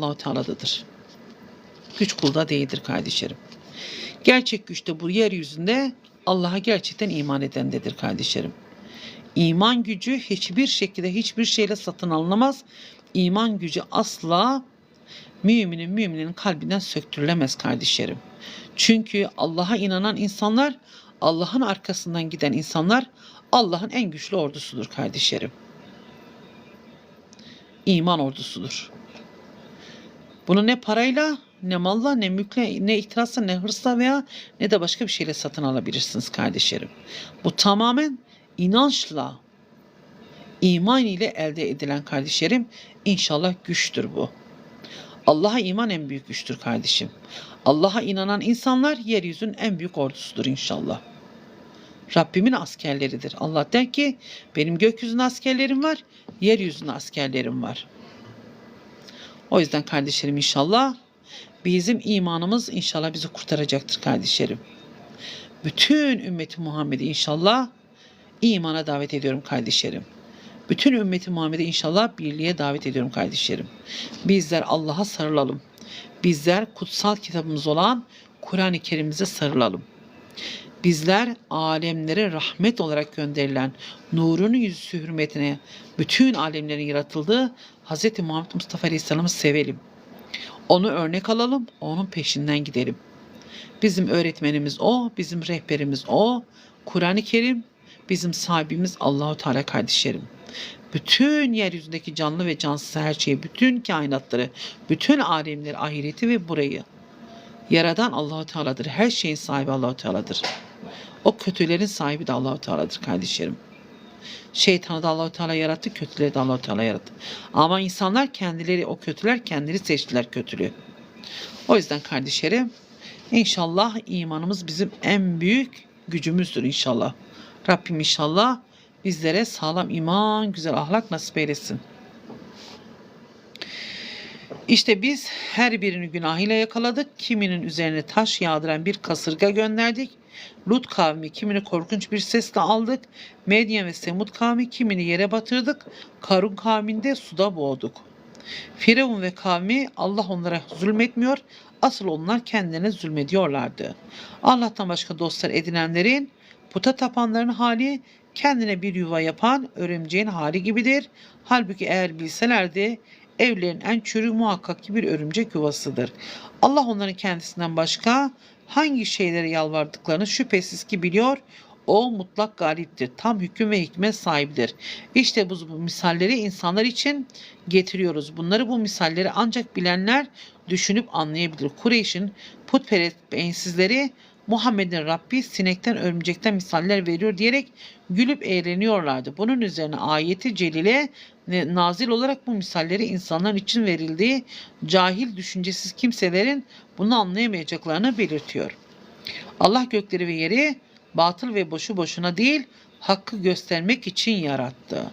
Allahu Teala'dadır. Güç kulda değildir kardeşlerim. Gerçek güç de bu yeryüzünde Allah'a gerçekten iman edendedir kardeşlerim. İman gücü hiçbir şekilde hiçbir şeyle satın alınamaz. İman gücü asla müminin müminin kalbinden söktürülemez kardeşlerim. Çünkü Allah'a inanan insanlar, Allah'ın arkasından giden insanlar Allah'ın en güçlü ordusudur kardeşlerim. İman ordusudur. Bunu ne parayla, ne malla, ne mülkle, ne ihtirasla, ne hırsla veya ne de başka bir şeyle satın alabilirsiniz kardeşlerim. Bu tamamen inançla, iman ile elde edilen kardeşlerim inşallah güçtür bu. Allah'a iman en büyük güçtür kardeşim. Allah'a inanan insanlar yeryüzünün en büyük ordusudur inşallah. Rabbimin askerleridir. Allah der ki benim gökyüzünde askerlerim var, yeryüzünde askerlerim var. O yüzden kardeşlerim inşallah bizim imanımız inşallah bizi kurtaracaktır kardeşlerim. Bütün ümmeti Muhammed'i inşallah imana davet ediyorum kardeşlerim. Bütün ümmeti Muhammed'i inşallah birliğe davet ediyorum kardeşlerim. Bizler Allah'a sarılalım. Bizler kutsal kitabımız olan Kur'an-ı Kerim'imize sarılalım. Bizler alemlere rahmet olarak gönderilen nurun yüzü hürmetine bütün alemlerin yaratıldığı Hz. Muhammed Mustafa Aleyhisselam'ı sevelim. Onu örnek alalım, onun peşinden gidelim. Bizim öğretmenimiz o, bizim rehberimiz o. Kur'an-ı Kerim bizim sahibimiz Allahu Teala kardeşlerim. Bütün yeryüzündeki canlı ve cansız her şeyi, bütün kainatları, bütün alemleri, ahireti ve burayı yaradan Allahu Teala'dır. Her şeyin sahibi Allahu Teala'dır. O kötülerin sahibi de Allahu Teala'dır kardeşlerim. Şeytanı da Allahu Teala yarattı, kötüleri de Allahu Teala yarattı. Ama insanlar kendileri o kötüler kendileri seçtiler kötülüğü. O yüzden kardeşlerim inşallah imanımız bizim en büyük gücümüzdür inşallah. Rabbim inşallah bizlere sağlam iman, güzel ahlak nasip eylesin. İşte biz her birini günahıyla yakaladık. Kiminin üzerine taş yağdıran bir kasırga gönderdik. Lut kavmi kimini korkunç bir sesle aldık. Medyen ve Semud kavmi kimini yere batırdık. Karun kavminde suda boğduk. Firavun ve kavmi Allah onlara zulmetmiyor. Asıl onlar kendilerine zulmediyorlardı. Allah'tan başka dostlar edinenlerin puta tapanların hali kendine bir yuva yapan örümceğin hali gibidir. Halbuki eğer bilselerdi evlerin en çürü muhakkak ki bir örümcek yuvasıdır. Allah onların kendisinden başka hangi şeylere yalvardıklarını şüphesiz ki biliyor. O mutlak galiptir. Tam hüküm ve hikmet sahibidir. İşte bu, bu misalleri insanlar için getiriyoruz. Bunları bu misalleri ancak bilenler düşünüp anlayabilir. Kureyş'in putperest beyinsizleri Muhammed'in Rabbi sinekten örümcekten misaller veriyor diyerek gülüp eğleniyorlardı. Bunun üzerine ayeti celile nazil olarak bu misalleri insanlar için verildiği cahil düşüncesiz kimselerin bunu anlayamayacaklarını belirtiyor. Allah gökleri ve yeri batıl ve boşu boşuna değil hakkı göstermek için yarattı.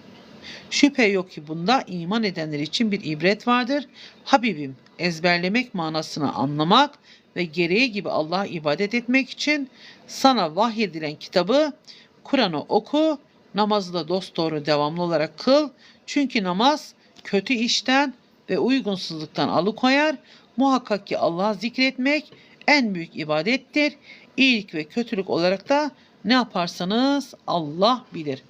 Şüphe yok ki bunda iman edenler için bir ibret vardır. Habibim ezberlemek manasını anlamak ve gereği gibi Allah'a ibadet etmek için sana vahyedilen kitabı Kur'an'ı oku, namazı da dosdoğru devamlı olarak kıl. Çünkü namaz kötü işten ve uygunsuzluktan alıkoyar. Muhakkak ki Allah'ı zikretmek en büyük ibadettir. İyilik ve kötülük olarak da ne yaparsanız Allah bilir.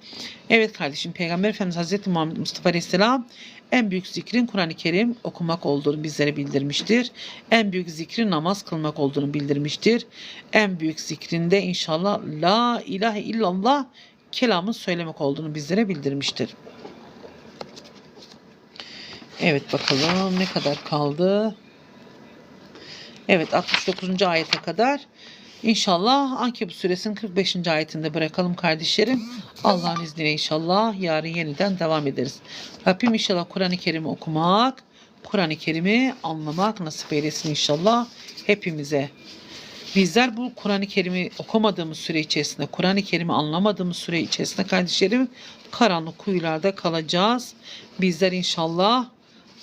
Evet kardeşim Peygamber Efendimiz Hazreti Muhammed Mustafa Aleyhisselam en büyük zikrin Kur'an-ı Kerim okumak olduğunu bizlere bildirmiştir. En büyük zikrin namaz kılmak olduğunu bildirmiştir. En büyük zikrinde inşallah La ilahe illallah kelamı söylemek olduğunu bizlere bildirmiştir. Evet bakalım ne kadar kaldı. Evet 69. ayete kadar İnşallah Ankebut suresinin 45. ayetinde bırakalım kardeşlerim. Allah'ın izniyle inşallah yarın yeniden devam ederiz. Rabbim inşallah Kur'an-ı Kerim'i okumak, Kur'an-ı Kerim'i anlamak nasip eylesin inşallah hepimize. Bizler bu Kur'an-ı Kerim'i okumadığımız süre içerisinde, Kur'an-ı Kerim'i anlamadığımız süre içerisinde kardeşlerim karanlık kuyularda kalacağız. Bizler inşallah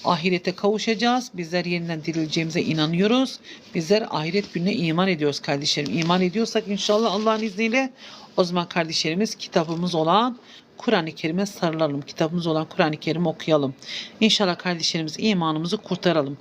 ahirete kavuşacağız. Bizler yeniden dirileceğimize inanıyoruz. Bizler ahiret gününe iman ediyoruz kardeşlerim. İman ediyorsak inşallah Allah'ın izniyle o zaman kardeşlerimiz kitabımız olan Kur'an-ı Kerim'e sarılalım. Kitabımız olan Kur'an-ı Kerim'i okuyalım. İnşallah kardeşlerimiz imanımızı kurtaralım.